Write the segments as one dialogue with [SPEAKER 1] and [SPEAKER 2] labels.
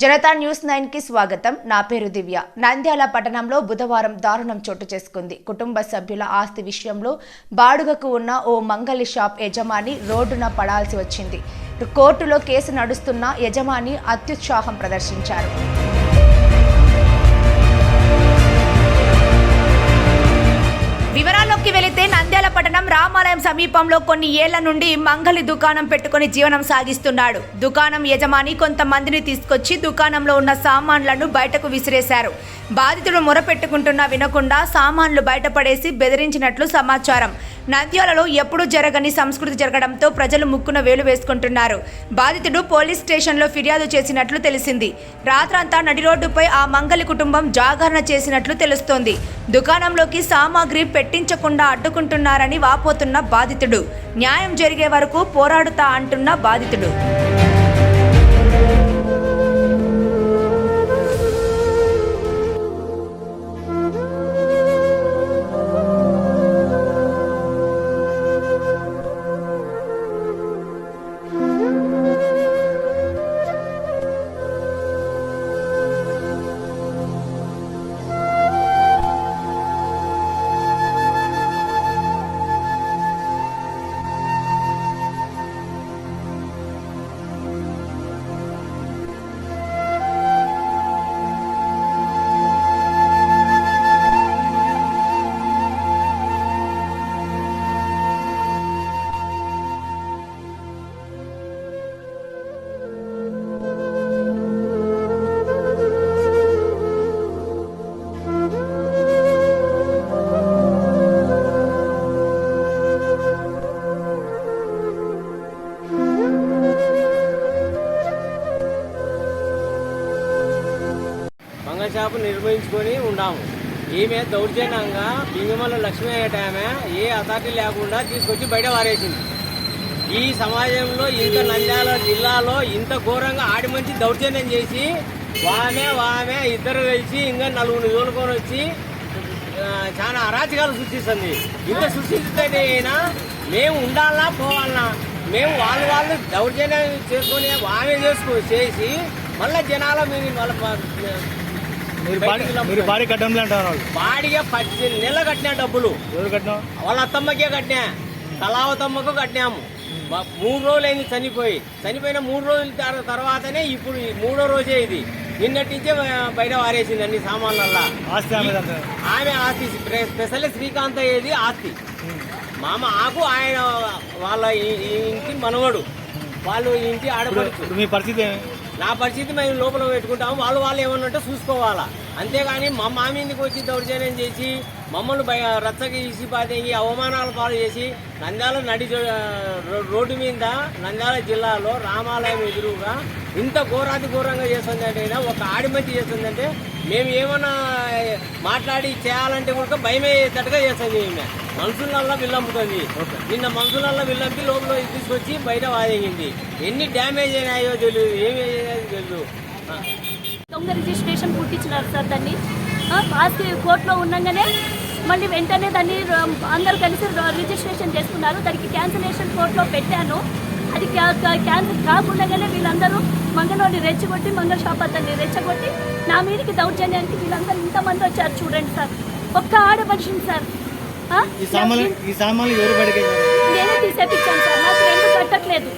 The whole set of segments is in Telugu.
[SPEAKER 1] జనతా న్యూస్ నైన్కి స్వాగతం. నా పేరు దివ్య. నంద్యాల పట్టణంలో బుధవారం దారుణం చోటు చేసుకుంది. కుటుంబ సభ్యుల ఆస్తి విషయంలో బాడుగకు ఉన్న ఓ మంగలి షాప్ యజమాని రోడ్డున పడాల్సి వచ్చింది. కోర్టులో కేసు నడుస్తున్న యజమాని అత్యుత్సాహం ప్రదర్శించారు. వివరాల్లోకి వెళితే నంద్యాల పట్టణం రామాలయం సమీపంలో కొన్ని ఏళ్ళ నుండి మంగలి దుకాణం పెట్టుకుని జీవనం సాగిస్తున్నాడు. దుకాణం యజమాని కొంతమందిని తీసుకొచ్చి దుకాణంలో ఉన్న సామాన్లను బయటకు విసిరేశారు. బాధితుడు మొరపెట్టుకుంటున్నా వినకుండా సామాన్లు బయటపడేసి బెదిరించినట్లు సమాచారం. నంద్యాలలో ఎప్పుడూ జరగని సంస్కృతి జరగడంతో ప్రజలు ముక్కున వేలు వేసుకుంటున్నారు. బాధితుడు పోలీస్ స్టేషన్లో ఫిర్యాదు చేసినట్లు తెలిసింది. రాత్రంతా నడి రోడ్డుపై ఆ మంగలి కుటుంబం జాగరణ చేసినట్లు తెలుస్తోంది. దుకాణంలోకి సామాగ్రి పెట్టించకుండా అడ్డుకుంటున్నారని వాపోతున్న బాధితుడు. న్యాయం జరిగే వరకు పోరాడుతా అంటున్న బాధితుడు.
[SPEAKER 2] షాపు నిర్వహించుకొని ఉన్నాము. ఈమె దౌర్జన్యంగా భీమల లక్ష్మీ అయ్యేటామె ఏ అథారిటీ లేకుండా తీసుకొచ్చి బయట వారేసింది. ఈ సమాజంలో ఇంత నంద్యాల జిల్లాలో ఇంత ఘోరంగా ఆడి మంచి దౌర్జన్యం చేసి వామే వామే ఇద్దరు కలిసి ఇంకా నలుగురు తోలుకొని వచ్చి చాలా అరాచకాలు సృష్టిస్తుంది. ఇంత సృష్టిస్తే అయినా మేము ఉండాలా పోవాలనా మేము వాళ్ళు వాళ్ళు దౌర్జన్యం చేసుకొని వామే చేసుకో చేసి మళ్ళీ జనాల మీద వాళ్ళ
[SPEAKER 3] మీరు బాడీ కట్టంలే అంటారు వాళ్ళు.
[SPEAKER 2] బాడిగా పద్దెనిమిది నెలలు కట్టినా డబ్బులు.
[SPEAKER 3] ఎవరు కట్టినాం?
[SPEAKER 2] వాళ్ళ అత్తమ్మకే కట్టినా. కళావతమ్మకు కట్టినాము. మూడు రోజులు అయింది చనిపోయి. చనిపోయిన మూడు రోజుల తర్- తర్వాతనే ఇప్పుడు మూడో రోజే ఇది. నిన్నటి నుంచే బయట వారేసింది అన్ని సామాన్లల్లా.
[SPEAKER 3] ఆస్తి ఆమె
[SPEAKER 2] ఆస్తి. స్పె- స్పెషల్ శ్రీకాంత్ అయ్యేది ఆస్తి. మామ. ఆకు ఆయన వాళ్ళ ఇంటి మనవడు. వాళ్ళు ఇంటి ఆడపడుచు.
[SPEAKER 3] మీ పరిస్థితి
[SPEAKER 2] నా పరిస్థితి మేము లోపల పెట్టుకుంటాము. వాళ్ళు వాళ్ళు ఏమన్నట్టు చూసుకోవాలా. అంతేగాని మా మామిందికి వచ్చి దౌర్జన్యం చేసి మమ్మల్ని భయ రచ్చకి ఇసి అవమానాలు పాలు చేసి నంద్యాల నడి రో- రోడ్డు మీద నంద్యాల జిల్లాలో రామాలయం ఎదురుగా ఇంత ఘోరాతి ఘోరంగా చేస్తుందంటే ఒక ఆడి చేస్తుందంటే మేము ఏమన్నా మాట్లాడి చేయాలంటే కూడా భయమయ్యేటట్టుగా చేస్తుంది ఈమె మనుషులల్లా విల్లంపుతుంది. నిన్న మనుషులల్లా విల్లంపి లోపల తీసుకొచ్చి బయట వాదేగింది. ఎన్ని డ్యామేజ్ అయినాయో తెలియదు ఏమి అయినాయో తెలియదు.
[SPEAKER 4] దొంగ రిజిస్ట్రేషన్ పుట్టించినారు సార్ దాన్ని. ఆ, ఆస్తి కోర్టులో ఉండగానే మళ్ళీ వెంటనే దాన్ని అందరూ కలిసి రిజిస్ట్రేషన్ చేసుకున్నారు. దానికి క్యాన్సిలేషన్ కోర్టులో పెట్టాను. అది క్యా- క్యా- క్యాన్సిల్ కాకుండానే వీళ్ళందరూ మంగళవాడిని రెచ్చగొట్టి మంగళ షాప్ అతన్ని రెచ్చగొట్టి నా మీదకి దౌర్జన్యానికి వీళ్ళందరూ ఇంతమంది వచ్చారు చూడండి సార్. ఒక్క ఆడ మనిషిని సార్. నేనే తీసేపించాను సార్. నాకు రెండు కట్టట్లేదు.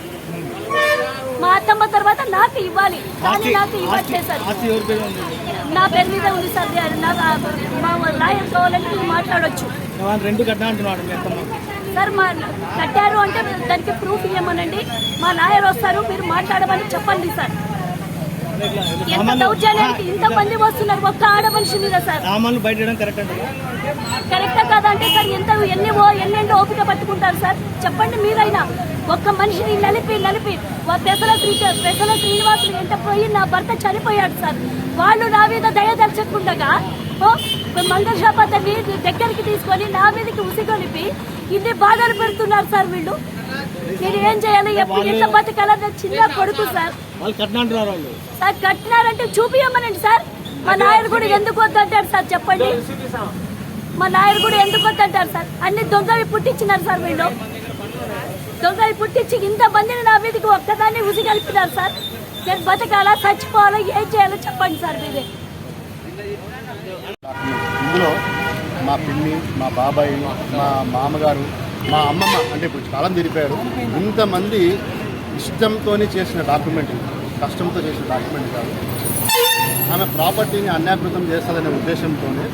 [SPEAKER 4] మా అత్తమ్మ తర్వాత నాకు ఇవ్వాలి. కానీ నాకు ఇవ్వట్లేదు సార్. నా పేరు మీద ఉంది సార్. దే- నా మా లాయర్ కావాలంటే మాట్లాడొచ్చు.
[SPEAKER 3] రెండు అత్తమ్మ.
[SPEAKER 4] సార్ మా కట్టారు అంటే దానికి ప్రూఫ్ ఇవ్వమనండి మా లాయర్ వస్తారు మీరు మాట్లాడమని చెప్పండి సార్. ఎంత దౌర్జన్యానికి ఇంత మంది వస్తున్నారు ఒక్క ఆడ మనిషి మీద సార్.
[SPEAKER 3] కరెక్ట్
[SPEAKER 4] కాదంటే సార్ ఎంత ఎన్ని ఎన్నెండు ఓపిక పట్టుకుంటారు సార్? చెప్పండి మీరైనా. ఒక్క మనిషిని నలిపి నలిపి పెసల శ్రీ పెసల శ్రీనివాసులు ఎంత పోయి నా భర్త చనిపోయాడు సార్? వాళ్ళు నా మీద దయదర్చకుండగా ఓ మంగళ శాపతని దగ్గరికి తీసుకొని నా మీదకి ఉసిగొలిపి ఇన్ని బాధలు పెడుతున్నారు సార్ వీళ్ళు. నేను ఏం చేయాలి? ఎప్పుడు ఎంత బతకాలని చిన్న కొడుకు సార్. సార్ కట్టినారంటే చూపియమనండి సార్. మా నాయన కూడా ఎందుకు వద్దంటారు సార్ చెప్పండి. మా నాయన కూడా ఎందుకు వద్దంటారు సార్? అన్ని దొంగవి పుట్టించినారు సార్ వీళ్ళు. దొంగవి పుట్టించి ఇంత మందిని నా మీదకి ఒక్కదాన్ని ఉసి కలిపినారు సార్. నేను బతకాలా చచ్చిపోవాలా ఏం చేయాలో చెప్పండి సార్ మీరే.
[SPEAKER 5] ఇందులో మా పిన్ని మా బాబాయ్ మా మామగారు మా అమ్మమ్మ అంటే ఇప్పుడు కాలం తిరిపారు ఇంతమంది ఇష్టంతోనే చేసిన డాక్యుమెంట్ కష్టంతో చేసిన డాక్యుమెంట్ కాదు. ఆమె ప్రాపర్టీని అన్యాకృతం చేస్తారనే ఉద్దేశంతోనే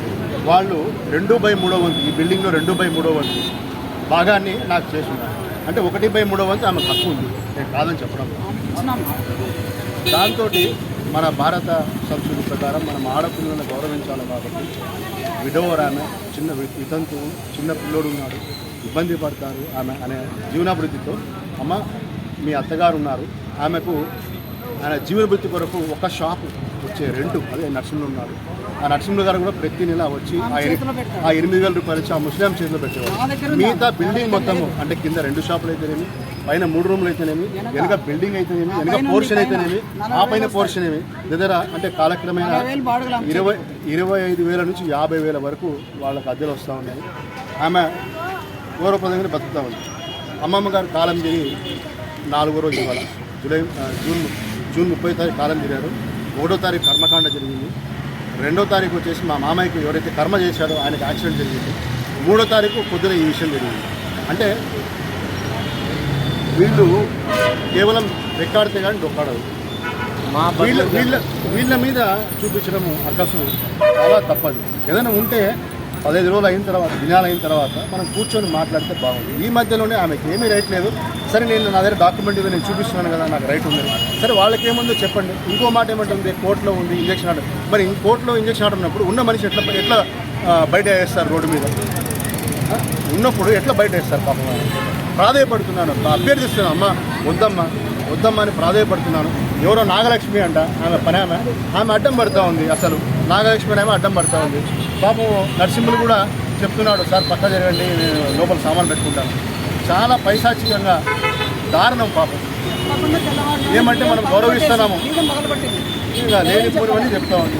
[SPEAKER 5] వాళ్ళు రెండు బై మూడో వంతు ఈ బిల్డింగ్లో రెండు బై మూడో వంతు భాగాన్ని నాకు చేసినారు అంటే ఒకటి బై మూడో వంతు ఆమె తక్కువ ఉంది. నేను కాదని చెప్పడం. దాంతో మన భారత సంస్కృతి ప్రకారం మనం ఆడపిల్లలను గౌరవించాలి కాబట్టి విడవర్ ఆమె చిన్న వి- వితంతు చిన్న పిల్లోడు ఉన్నాడు ఇబ్బంది పడతారు ఆమె అనే జీవనాభివృద్ధితో అమ్మ మీ అత్తగారు ఉన్నారు. ఆమెకు ఆయన జీవనభృద్ధి కొరకు ఒక షాపు వచ్చే రెంట్ అదే నరసింహులు ఉన్నారు. ఆ నరసింహులు గారు కూడా ప్రతి నెల వచ్చి ఆ ఎని- ఆ ఎనిమిది వేల రూపాయలు వచ్చి ఆ ముస్లిం చేతిలో పెట్టేవారు మిగతా బిల్డింగ్ మొత్తము అంటే కింద రెండు షాపులు అయితేనేమి పైన మూడు రూములు అయితేనేమి వెనక. బిల్డింగ్ అయితేనేమి వెనక పోర్షన్ అయితేనేమి ఆ పైన పోర్షన్ ఏమి. దగ్గర అంటే కాలక్రమేణా ఇరవై ఇరవై ఐదు వేల నుంచి యాభై వేల వరకు వాళ్ళకి అద్దెలు వస్తూ ఉన్నాయి. ఆమె గౌరవప్రదంగా బతుకుతూ ఉంది. అమ్మమ్మ గారు కాలం తిరిగి నాలుగో రోజు ఇవాళ జూలై జూన్ జూన్ ముప్పై తారీఖు కాలం తిరిగారు. ఒకటో తారీఖు కర్మకాండ జరిగింది. రెండో తారీఖు వచ్చేసి మా మామయ్యకి ఎవరైతే కర్మ చేశాడో ఆయనకి యాక్సిడెంట్ జరిగింది. మూడో తారీఖు పొద్దున ఈ విషయం జరిగింది. అంటే వీళ్ళు కేవలం రెక్కాడితే కానీ డొక్కాడదు
[SPEAKER 2] మా
[SPEAKER 5] వీళ్ళ వీళ్ళ వీళ్ళ మీద చూపించడము అక్కసు చాలా తప్పదు. ఏదైనా ఉంటే పదహైదు రోజులు అయిన తర్వాత దినాలు అయిన తర్వాత మనం కూర్చొని మాట్లాడితే బాగుంది. ఈ మధ్యలోనే ఆమెకి ఏమీ రైట్ లేదు. సరే నేను నా దగ్గర డాక్యుమెంట్ ఇవి నేను చూపిస్తున్నాను కదా నాకు రైట్ ఉంది. సరే వాళ్ళకి ఏముందో చెప్పండి. ఇంకో మాట ఏమంటుంది? కోర్టులో ఉంది ఇంజక్షన్ ఆర్డర్. మరి కోర్టులో ఇంజక్షన్ ఆర్డర్ ఉన్నప్పుడు ఉన్న మనిషి ఎట్లా ఎట్లా బయట వేస్తారు రోడ్డు మీద? ఉన్నప్పుడు ఎట్లా బయట వేస్తారు పాపం ప్రాధాయపడుతున్నాను అభ్యర్థిస్తున్నాను. అమ్మ వద్దమ్మా వద్దమ్మా అని ప్రాధాయపడుతున్నాను. ఎవరో నాగలక్ష్మి అంట ఆమె పని ఆమె. ఆమె అడ్డం పడుతూ ఉంది అసలు. నాగలక్ష్మి ఆమె అడ్డం పడుతూ ఉంది. పాపం నరసింహులు కూడా చెప్తున్నాడు సార్ పక్క జరగండి నేను లోపల సామాన్ పెట్టుకుంటాను. చాలా పైశాచికంగా దారుణం పాపం. ఏమంటే మనం గౌరవిస్తున్నాము. ఇంకా లేని పూర్వని చెప్తా ఉంది.